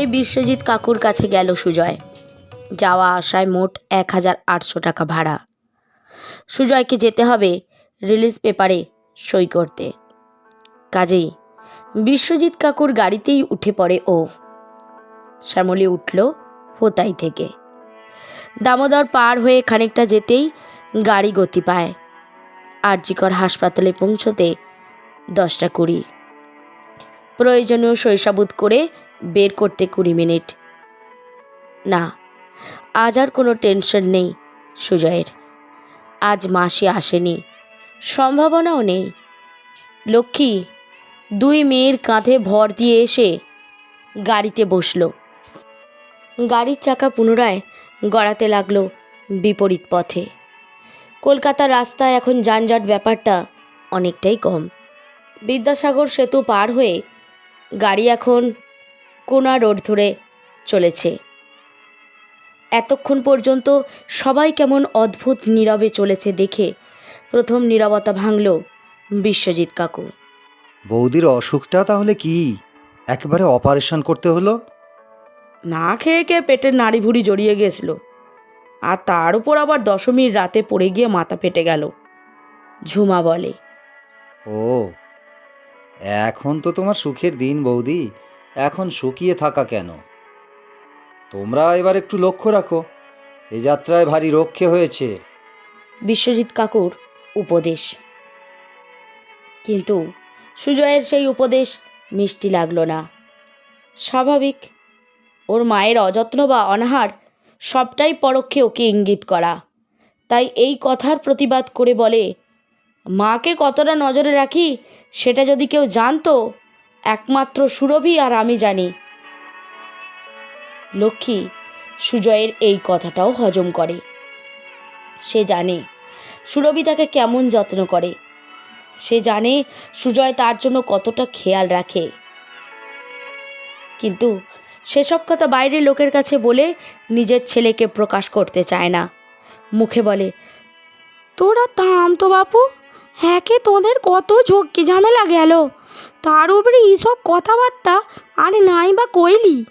সেই বিশ্বজিৎ কাকুর কাছে গেল সুজয়। যাওয়া আসায় মোট এক হাজার আটশো টাকা ভাড়া। সুজয়কে যেতে হবে রিলিজ পেপারে সই করতে। কাজেই বিশ্বজিৎ কাকুর গাড়িতেই উঠে পড়ে ও। শ্যামলী উঠল হোতাই থেকে। দামোদর পার হয়ে খানিকটা যেতেই গাড়ি গতি পায়। আরজিকর হাসপাতালে পৌঁছতে দশটা কুড়ি। প্রয়োজনীয় শৈশাবুত করে বের করতে কুড়ি মিনিট। না, আজ আর কোনো টেনশন নেই, সুজয়ের। আজ মাসি আসেনি, সম্ভাবনাও নেই। লক্ষ্মী দুই মেয়ের কাঁধে ভর দিয়ে এসে গাড়িতে বসল। গাড়ির চাকা পুনরায় গড়াতে লাগল বিপরীত পথে। কলকাতার রাস্তায় এখন যানজট ব্যাপারটা অনেকটাই কম। বিদ্যাসাগর সেতু পার হয়ে গাড়ি এখন কোনা রোড ধরে চলেছে। এতক্ষণ পর্যন্ত সবাই কেমন অদ্ভুত নীরবে চলেছে দেখে প্রথম নীরবতা ভাঙল বিশ্বজিৎ কাকু। বৌদির অসুখটা তাহলে কি? একেবারে অপারেশন করতে হলো? না খেয়ে খেয়ে পেটের নাড়ি ভুড়ি জড়িয়ে গেছিল। আর তার উপর আবার দশমীর রাতে পড়ে গিয়ে মাথা ফেটে গেল। ঝুমা বলে ও এখন তো তোমার সুখের দিন, বৌদি। এখন শুকিয়ে থাকা কেন? তোমরা এবার একটু লক্ষ্য রাখো। এ যাত্রায় ভারী রক্ষে হয়েছে। বিশ্বজিৎ কাকুর উপদেশ। কিন্তু সুজয়ের সেই উপদেশ মিষ্টি লাগল না। স্বাভাবিক, ওর মায়ের অযত্ন বা অনাহার সবটাই পরোক্ষে ওকে ইঙ্গিত করা। তাই এই কথার প্রতিবাদ করে বলে, মাকে কতটা নজরে রাখি সেটা যদি কেউ জানতো, একমাত্র সুরভি আর আমি জানি। লক্ষ্মী সুজয়ের এই কথাটাও হজম করে। সে জানে সুরভি তাকে কেমন যত্ন করে। সে জানে সুজয় তার জন্য কতটা খেয়াল রাখে। কিন্তু সেসব কথা বাইরের লোকের কাছে বলে নিজের ছেলেকে প্রকাশ করতে চায় না। মুখে বলে, তোরা থাম তো বাপু। হ্যাঁকে তোদের কত ঝক্কি ঝামেলা গেল? তার উপরে এইসব কথাবার্তা আরে নাই বা কইলি?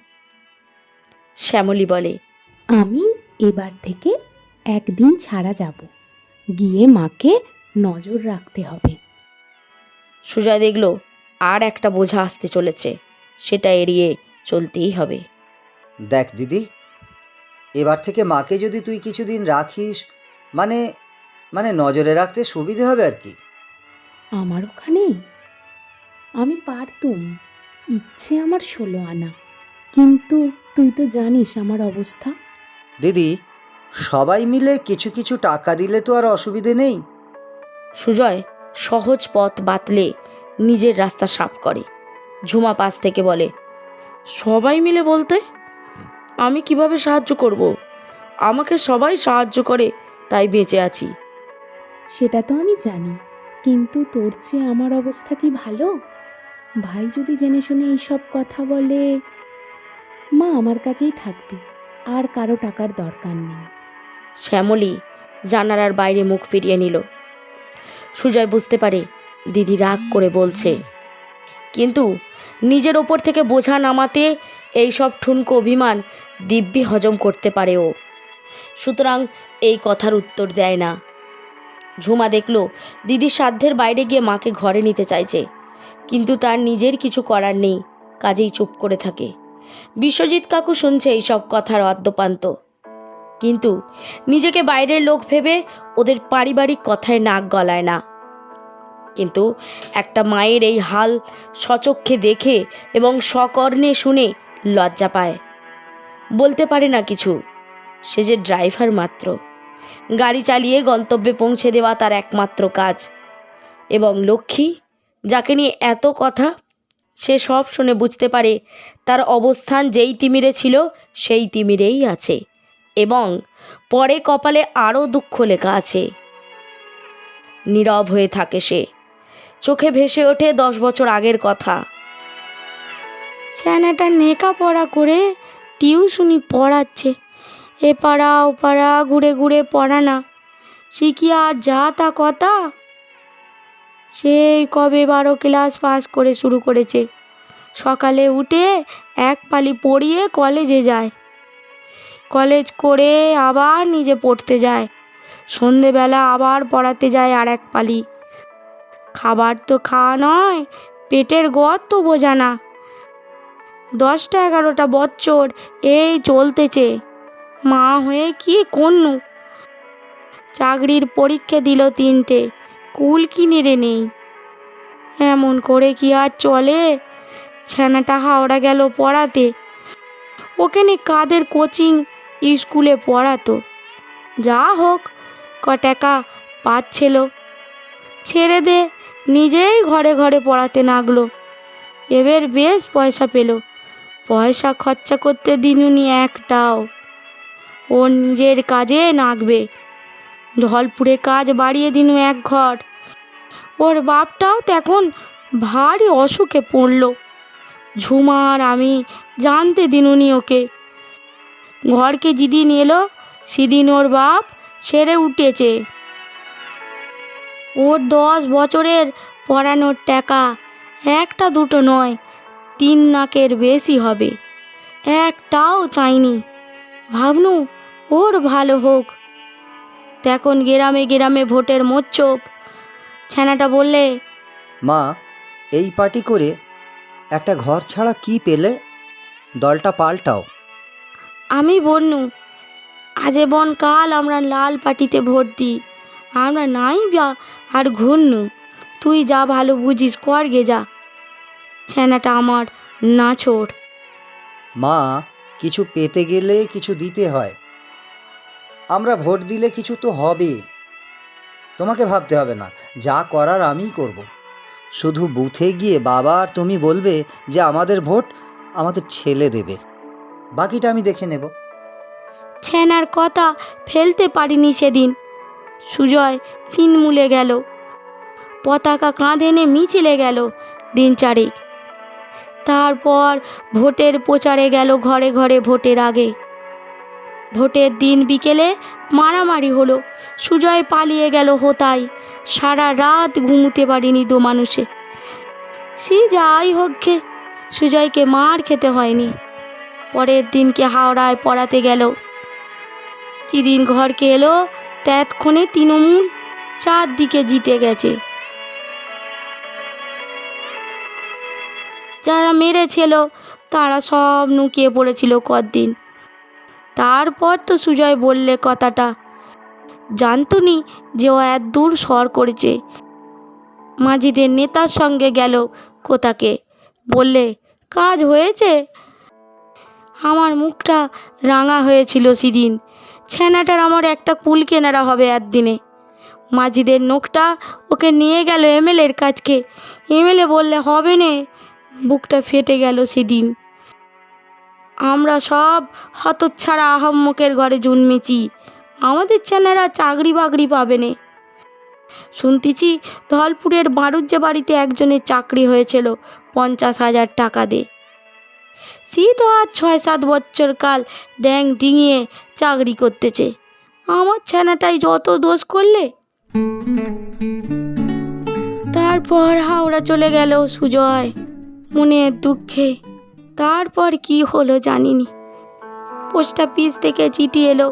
শ্যামলী বলে আমি এবার থেকে একদিন ছাড়া যাব গিয়ে মাকে নজর রাখতে হবে। সুজয় দেখল আর একটা বোঝা আসতে চলেছে সেটা এড়িয়ে চলতেই হবে। দেখ দিদি এবার থেকে মাকে যদি তুই কিছুদিন রাখিস মানে মানে নজরে রাখতে সুবিধে হবে আর কি। আমার ওখানে? আমি পারতুম। ইচ্ছে আমার ষোলো আনা। কিন্তু তুই তো জানিস আমার অবস্থা। দিদি সবাই মিলে কিছু কিছু টাকা দিলে তো আর অসুবিধে নেই। সুজয় সহজ পথ বাতলে নিজের রাস্তা সাফ করে। ঝুমা পাশ থেকে বলে সবাই মিলে বলতে? আমি কীভাবে সাহায্য করব? আমাকে সবাই সাহায্য করে তাই বেঁচে আছি। সেটা তো আমি জানি। কিন্তু তোর চেয়ে আমার অবস্থা কি ভালো? ভাই যদি জেনে শুনে এইসব কথা বলে, মা আমার কাছেই থাকবে। আর কারও টাকার দরকার নেই। শ্যামলী, জানালার বাইরে মুখ ফিরিয়ে নিল। সুজয় বুঝতে পারে, দিদি রাগ করে বলছে। কিন্তু নিজের ওপর থেকে বোঝা নামাতে এই সব ঠুনকো অভিমান দিব্যি হজম করতে পারে ও। সুতরাং এই কথার উত্তর দেয় না। ঝুমা দেখল, দিদি সাধ্যের বাইরে গিয়ে মাকে ঘরে নিতে চাইছে। কিন্তু তার নিজের কিছু করার নেই, কাজেই চুপ করে থাকে। বিশ্বজিৎ কাকু শুনছে এইসব কথার অদ্যপান্ত। কিন্তু নিজেকে বাইরের লোক ভেবে ওদের পারিবারিক কথায় নাক গলায় না। কিন্তু একটা মায়ের এই হাল সচক্ষে দেখে এবং সকর্ণে শুনে লজ্জা পায়। বলতে পারে না কিছু, সে যে ড্রাইভার মাত্র। গাড়ি চালিয়ে গন্তব্যে পৌঁছে দেওয়া তার একমাত্র কাজ। এবং লক্ষ্মী, যাকে নিয়ে এত কথা, সে সব শুনে বুঝতে পারে তার অবস্থান যেই তিমিরে ছিল, সেই তিমিরেই আছে। এবং পরে কপালে আরও দুঃখ লেখা আছে। নীরব হয়ে থাকে সে। চোখে ভেসে ওঠে দশ বছর আগের কথা। চ্যানাটা নেকা পড়া করে টিউশনি পড়াচ্ছে। এ পাড়া ও পাড়া ঘুরে ঘুরে পড়ানা শিখি আর যা তা কথা? সেই কবে বারো ক্লাস পাস করে শুরু করেছে। সকালে উঠে এক পালি পড়িয়ে কলেজে যায়। কলেজ করে আবার নিজে পড়তে যায়। সন্ধেবেলা আবার পড়াতে যায় আর এক পালি। খাবার তো খাওয়া নয়, পেটের গদ তো বোঝা না। দশটা এগারোটা বছর এই চলতেছে। মা হয়ে কি করনু চাকরির পরীক্ষা দিল তিনটে, কুল কিনে রে নেই। এমন করে কি আর চলে? ছানাটা হাওড়া গেল পড়াতে। ওখানে কাদের কোচিং স্কুলে পড়াতো? যা হোক, ক টাকা পাচ্ছিল। ছেড়ে দে, নিজেই ঘরে ঘরে পড়াতে লাগল। এবার বেশ পয়সা পেল। পয়সা খরচা করতে দিনুনি একটাও। ওর নিজের কাজে নাগবে। ঢলপুরে কাজ বাড়িয়ে দিনু এক ঘর। ওর বাপটাও তো এখন ভারী অসুখে পড়ল। ঝুমার আমি জানতে দিনুনি ওকে। ঘরকে যেদিন এলো, সেদিন ওর বাপ ছেড়ে উঠেছে। ওর দশ বছরের পড়ানোর টাকা একটা দুটো নয়, তিন নাকের বেশি হবে। একটাও চাইনি। ভাবনু ওর ভালো হোক। তখন গ্রামে গ্রামে ভোটের মোচ্চপ ছানাটা বললে মা এই পার্টি করে একটা ঘর ছাড়া কি পেলে? দলটা পাল্টাও। আমি বন্যু আজে বন কাল আমরা লাল পার্টিতে ভোট দিই। আমরা নাই বা আর ঘুরনু। তুই যা ভালো বুঝিস কর গে যা। ছানাটা আমার না ছোট মা কিছু পেতে গেলে কিছু দিতে হয়। আমরা ভোট দিলে কিছু তো হবে। তোমাকে ভাবতে হবে না, যা করার আমিই করব। শুধু বুথে গিয়ে বাবা আর তুমি বলবে যে আমাদের ভোট আমাদের ছেলে দেবে। বাকিটা আমি দেখে নেব। ছেনার কথা ফেলতে পারিনি সেদিন। সুজয় তিনমূলে গেল। পতাকা কাঁধে নে মিছিলে গেল দিন চারেক। তারপর ভোটের প্রচারে গেল ঘরে ঘরে ভোটের আগে। ভোটের দিন বিকেলে মারামারি হলো। সুজয় পালিয়ে গেল হোতাই সারা রাত ঘুমুতে পারিনি দু মানুষে। সে যাই হোক গে, সুজয়কে মার খেতে হয়নি। পরের দিনকে হাওড়ায় পড়াতে গেল। যেদিন ঘরকে এলো তৎক্ষণে তৃণমূল চারদিকে জিতে গেছে। যারা মেরেছিল তারা সব নুকিয়ে পড়েছিল কদিন। তারপর তো সুজয় বললে কথাটা। জানতুনি যে ও এত দূর সর করেছে। মাঝিদের নেতার সঙ্গে গেল কোথাকে? বললে, কাজ হয়েছে? আমার মুখটা রাঙা হয়েছিল সেদিন। ছেনাটার আমার একটা কুল কেনারা হবে একদিনে। মাঝিদের নোকটা ওকে নিয়ে গেল এমএলএর কাছকে এমএলএ বললে, হবে নে। বুকটা ফেটে গেল সেদিন। আমরা সব হতচ্ছাড়া আহম্মকের ঘরে জন্মেছি। আমাদের ছেলেরা চাকরি বাকরি পাবে নে। শুনতেছি ধলপুরের বাড়ুজ্জে বাড়িতে একজনের চাকরি হয়েছিল পঞ্চাশ হাজার টাকা দিয়ে। সে তো আর ছয় সাত বছর কাল ড্যাং ডিঙিয়ে চাকরি করতেছে। আমার ছানাটাই যত দোষ করলে। তারপর হাওড়া চলে গেল সুজয়, মনের দুঃখে। তারপর কি হলো জানিনি। পোস্ট অফিস থেকে চিঠি এলো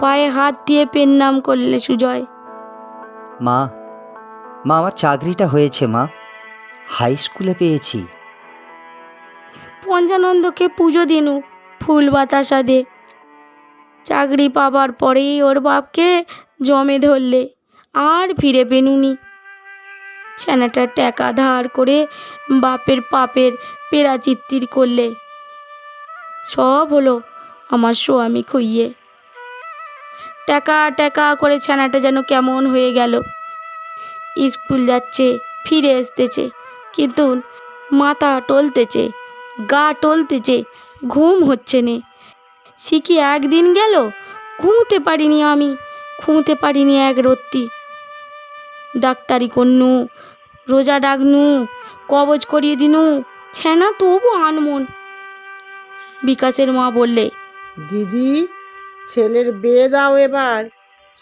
পায়ে হাত দিয়ে পেন নাম করলে সুজয়। মা মা আমার চাকরিটা হয়েছে মা। হাই স্কুলে পেয়েছি। পঞ্চানন্দকে পুজো দিনু ফুল বাতাসা দে। চাকরি পাবার পরেই ওর বাপকে জমে ধরলে আর ফিরে পেনুনি। ছানাটার টাকা ধার করে বাপের পাপের পেরাচিত্তির করলে সব হলো আমার স্বামী খুইয়ে। টাকা টাকা করে ছানাটা যেন কেমন হয়ে গেল। স্কুল যাচ্ছে, ফিরে আসতেছে, কিন্তু মাথা টলতেছে, গা টলতেছে, ঘুম হচ্ছে নে। শিখি একদিন গেল? ঘুমোতে পারিনি আমি, ঘুমোতে পারিনি এক রত্তি। ডাক্তারি করনু রোজা ডাকনু, কবজ করিয়ে দিনু ছেনা তবু আনমন বিকাশের মা বললে দিদি ছেলের বিয়ে দাও এবার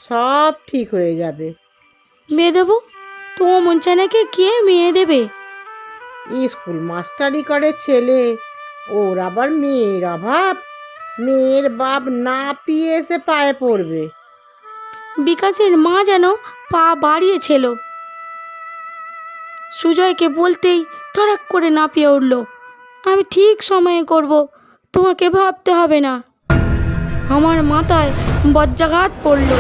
সব ঠিক হয়ে যাবে। মেয়ে দেবো? তোমার মন চানাকে কে মেয়ে দেবে? স্কুল মাস্টারি করে ছেলে ওর আবার মেয়ের অভাব। মেয়ের বাপ না পিয়ে এসে পায়ে পড়বে। বিকাশের মা যেন পা বাড়িয়েছিল। সুজয়কে বলতেই ধরাক করে নাপিয়ে উঠল, আমি ঠিক সময়ে করব, তোমাকে ভাবতে হবে না। আমার মাথায় বজ্রাঘাত পড়ল।